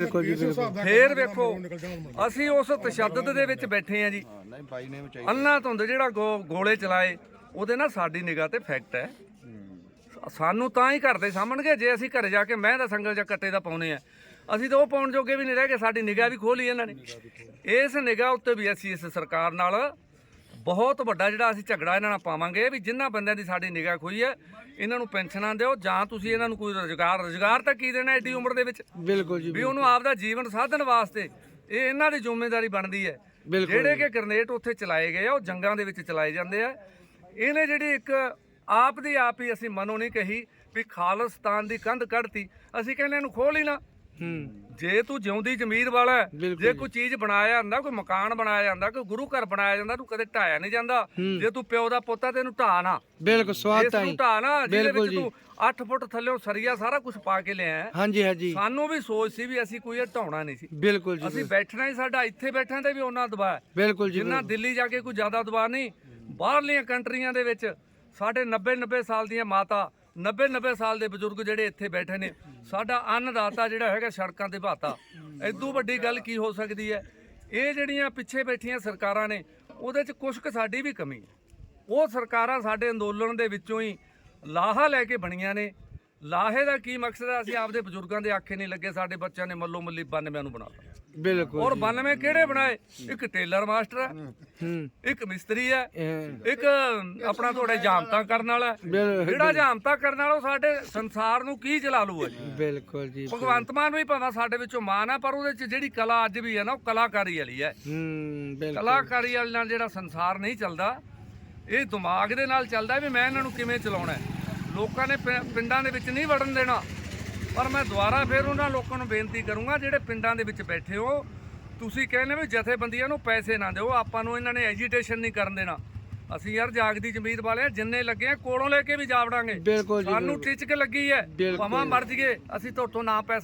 ਜੀ ਫੇਰ ਵੇਖੋ ਅਸੀਂ ਉਸ ਤਸ਼ੱਦਦ ਦੇ ਵਿੱਚ ਬੈਠੇ ਆ ਜੀ। ਨਹੀਂ ਬਾਈ ਨੇ ਵੀ ਅੰਨਾ ਧੁੰਦ ਜਿਹੜਾ ਗੋਲੇ ਚਲਾਏ ਉਹਦੇ ਨਾਲ ਸਾਡੀ ਨਿਗਾਹ ਤੇ ਫੈਕਟ ਹੈ। ਸਾਨੂੰ ਤਾਂ ਹੀ ਘਰ ਦੇ ਸਾਹਮਣਗੇ ਜੇ ਅਸੀਂ ਘਰੇ ਜਾ ਕੇ ਮੈਂ ਦਾ ਸੰਗਲ ਜਾਂ ਕੱਟੇ ਦਾ ਪਾਉਨੇ ਆ। ਅਸੀਂ ਤਾਂ ਉਹ ਪਾਉਣ ਜੋਗੇ ਵੀ ਨਹੀਂ ਰਹਿ ਗਏ ਸਾਡੀ ਨਿਗਾਹ ਵੀ ਖੋਲੀ ਇਹਨਾਂ ਨੇ। ਇਸ ਨਿਗਾਹ ਉੱਤੇ ਵੀ ਅਸੀਂ ਇਸ ਸਰਕਾਰ ਨਾਲ ਬਹੁਤ ਵੱਡਾ ਜਿਹੜਾ ਅਸੀਂ ਝਗੜਾ ਇਹਨਾਂ ਨਾਲ ਪਾਵਾਂਗੇ ਵੀ ਜਿਨ੍ਹਾਂ ਬੰਦਿਆਂ ਦੀ ਸਾਡੀ ਨਿਗਾਹ ਖੋਈ ਹੈ ਇਹਨਾਂ ਨੂੰ ਪੈਨਸ਼ਨਾਂ ਦਿਓ ਜਾਂ ਤੁਸੀਂ ਇਹਨਾਂ ਨੂੰ ਕੋਈ ਰੁਜ਼ਗਾਰ ਰੁਜ਼ਗਾਰ ਤਾਂ ਕੀ ਦੇਣਾ ਏਡੀ ਉਮਰ ਦੇ ਵਿੱਚ? ਬਿਲਕੁਲ ਜੀ ਵੀ ਉਹਨੂੰ ਆਪਦਾ ਜੀਵਨ ਸਾਧਨ ਵਾਸਤੇ ਇਹ ਇਹਨਾਂ ਦੀ ਜ਼ਿੰਮੇਵਾਰੀ ਬਣਦੀ ਹੈ। ਬਿਲਕੁਲ ਜਿਹੜੇ ਕਿ ਗ੍ਰਨੇਡ ਉੱਥੇ ਚਲਾਏ ਗਏ ਆ ਉਹ ਜੰਗਾਂ ਦੇ ਵਿੱਚ ਚਲਾਏ ਜਾਂਦੇ ਆ। ਇਹਨੇ ਜਿਹੜੀ ਇੱਕ ਆਪ ਦੀ ਆਪ ਹੀ ਅਸੀਂ ਮਨੋਂ ਨਹੀਂ ਕਹੀ ਵੀ ਖਾਲਿਸਤਾਨ ਦੀ ਕੰਧ ਕੱਢਤੀ ਅਸੀਂ ਕਹਿੰਦੇ ਇਹਨੂੰ ਖੋਲ ਹੀ ਨਾ ਹੂੰ। ਜੇ ਤੂੰ ਜਿਉਂਦੀ ਜ਼ਮੀਰ ਵਾਲਾ ਹੈ, ਬਿਲਕੁਲ ਜੇ। ਕੋਈ ਚੀਜ਼ ਬਣਾਇਆ ਜਾਂਦਾ ਕੋਈ ਮਕਾਨ ਬਣਾਇਆ ਜਾਂਦਾ ਕੋਈ ਗੁਰੂ ਘਰ ਬਣਾਇਆ ਜਾਂਦਾ ਤੂੰ ਕਦੇ ਢਾਇਆ ਨਹੀਂ ਜਾਂਦਾ। ਜੇ ਤੂੰ ਪਿਓ ਦਾ ਪੁੱਤ ਆ ਤੈਨੂੰ ਢਾ ਨਾ। ਬਿਲਕੁਲ ਸਵਾਦ ਇਸ ਤਾਂ ਨੂੰ ਹੀ। ਢਾ ਨਾ ਜਿਹਦੇ ਬਿਲਕੁਲ ਵਿੱਚ ਜੀ। ਤੂੰ 8 ਫੁੱਟ ਥੱਲੇੋਂ ਸਰੀਆ ਸਾਰਾ ਕੁਝ ਪਾ ਕੇ ਲਿਆ ਹੈ। ਹਾਂਜੀ ਹਾਂਜੀ। ਸਾਨੂੰ ਵੀ ਸੋਚ ਸੀ ਵੀ ਅਸੀਂ ਕੋਈ ਇਹ ਢਾਉਣਾ ਨਹੀਂ ਸੀ। ਬਿਲਕੁਲ ਜੀ ਅਸੀਂ ਬੈਠਣਾ ਹੀ ਸਾਡਾ ਇੱਥੇ ਬੈਠਣ ਤੇ ਵੀ ਉਹਨਾਂ ਦਬਾਅ ਹੈ। ਬਿਲਕੁਲ ਜੀ ਜਿੰਨਾ ਦਿੱਲੀ ਜਾ ਕੇ ਕੋਈ ਜ਼ਿਆਦਾ ਦਬਾਅ ਨਹੀਂ ਬਾਹਰਲੀਆਂ ਕੰਟਰੀਆਂ ਦੇ ਵਿੱਚ ਸਾਡੇ 90 90 ਸਾਲ ਦੀਆਂ ਮਾਤਾ 90 90 ਸਾਲ ਦੇ ਬਜ਼ੁਰਗ ਜਿਹੜੇ ਇੱਥੇ ਬੈਠੇ ਨੇ, ਸਾਡਾ ਅੰਨਦਾਤਾ ਜਿਹੜਾ ਹੈਗਾ ਸੜਕਾਂ ਤੇ ਭਾਤਾ। ਐਦੋਂ ਵੱਡੀ ਗੱਲ ਕੀ ਹੋ ਸਕਦੀ ਹੈ? ਇਹ ਜਿਹੜੀਆਂ ਪਿੱਛੇ ਬੈਠੀਆਂ ਸਰਕਾਰਾਂ ਨੇ, ਉਹਦੇ 'ਚ ਕੁਝ ਕੁ ਸਾਡੀ ਵੀ ਕਮੀ ਹੈ। ਉਹ ਸਰਕਾਰਾਂ ਸਾਡੇ ਅੰਦੋਲਨ ਦੇ ਵਿੱਚੋਂ ਹੀ ਲਾਹਾ ਲੈ ਕੇ ਬਣੀਆਂ ਨੇ। ਲਾਹੇ ਦਾ ਕੀ ਮਕਸਦ ਹੈ? ਅਸੀਂ ਆਪਦੇ ਬਜ਼ੁਰਗਾਂ ਦੇ ਆਖੇ ਨਹੀਂ ਲੱਗੇ ਸਾਡੇ ਬੱਚਿਆਂ ਨੇ ਮੱਲੋ ਮੱਲੀ 92 ਨੂੰ ਬਣਾਤਾ ਬਿਲਕੁਲ ਔਰ 92 ਕਿਹੜੇ ਬਣਾਏ? ਇੱਕ ਟੇਲਰ ਮਾਸਟਰ ਹੈ ਇੱਕ ਮਿਸਤਰੀ ਹੈ ਇੱਕ ਆਪਣਾ ਤੁਹਾਡੇ ਜਾਮਤਾ ਕਰਨ ਵਾਲਾ ਜਿਹੜਾ ਜਾਮਤਾ ਕਰਨ ਵਾਲਾ ਸਾਡੇ ਸੰਸਾਰ ਨੂੰ ਕੀ ਜਲਾ ਲੂਗਾ ਜੀ? ਬਿਲਕੁਲ ਜੀ ਭਗਵੰਤ ਮਾਨ ਵੀ ਭਾਵੇਂ ਸਾਡੇ ਵਿੱਚੋਂ ਮਾਨ ਹੈ ਪਰ ਉਹਦੇ ਚ ਜਿਹੜੀ ਕਲਾ ਅੱਜ ਵੀ ਹੈ ਨਾ ਉਹ ਕਲਾਕਾਰੀ ਵਾਲੀ ਹੈ। ਕਲਾਕਾਰੀ ਵਾਲੇ ਨਾਲ ਜਿਹੜਾ ਸੰਸਾਰ ਨਹੀਂ ਚੱਲਦਾ ਇਹ ਦਿਮਾਗ ਦੇ ਨਾਲ ਚੱਲਦਾ ਵੀ ਮੈਂ ਇਹਨਾਂ ਨੂੰ ਕਿਵੇਂ ਚਲਾਉਣਾ ਹੈ। ਲੋਕਾਂ ਨੇ ਪਿੰਡਾਂ ਦੇ ਵਿੱਚ ਨਹੀਂ ਵੜਨ ਦੇਣਾ। ਪਰ ਮੈਂ ਦੁਬਾਰਾ ਫੇਰ ਉਹਨਾਂ ਲੋਕਾਂ ਨੂੰ ਬੇਨਤੀ ਕਰੂੰਗਾ ਜਿਹੜੇ ਪਿੰਡਾਂ ਦੇ ਵਿੱਚ ਬੈਠੇ ਹੋ ਤੁਸੀਂ ਕਹਿੰਦੇ ਵੀ ਜਥੇਬੰਦੀਆਂ ਨੂੰ ਪੈਸੇ ਨਾ ਦਿਓ ਆਪਾਂ ਨੂੰ ਇਹਨਾਂ ਨੇ ਐਜੀਟੇਸ਼ਨ ਨਹੀਂ ਕਰਨ ਦੇਣਾ। ਅਸੀਂ ਯਾਰ ਜਾਗਦੀ ਜ਼ਮੀਰ ਵਾਲੇ ਆ ਜਿੰਨੇ ਲੱਗੇ ਆ ਕੋਲੋਂ ਲੈ ਕੇ ਵੀ ਜਾ ਵੜਾਂਗੇ। ਬਿਲਕੁਲ ਜੀ ਸਾਨੂੰ ਟਿਚਕ ਲੱਗੀ ਹੈ। ਭਾਵੇਂ ਮਰ ਜੀਏ ਅਸੀਂ ਤੁਹਾਤੋਂ ਨਾ ਪੈਸਾ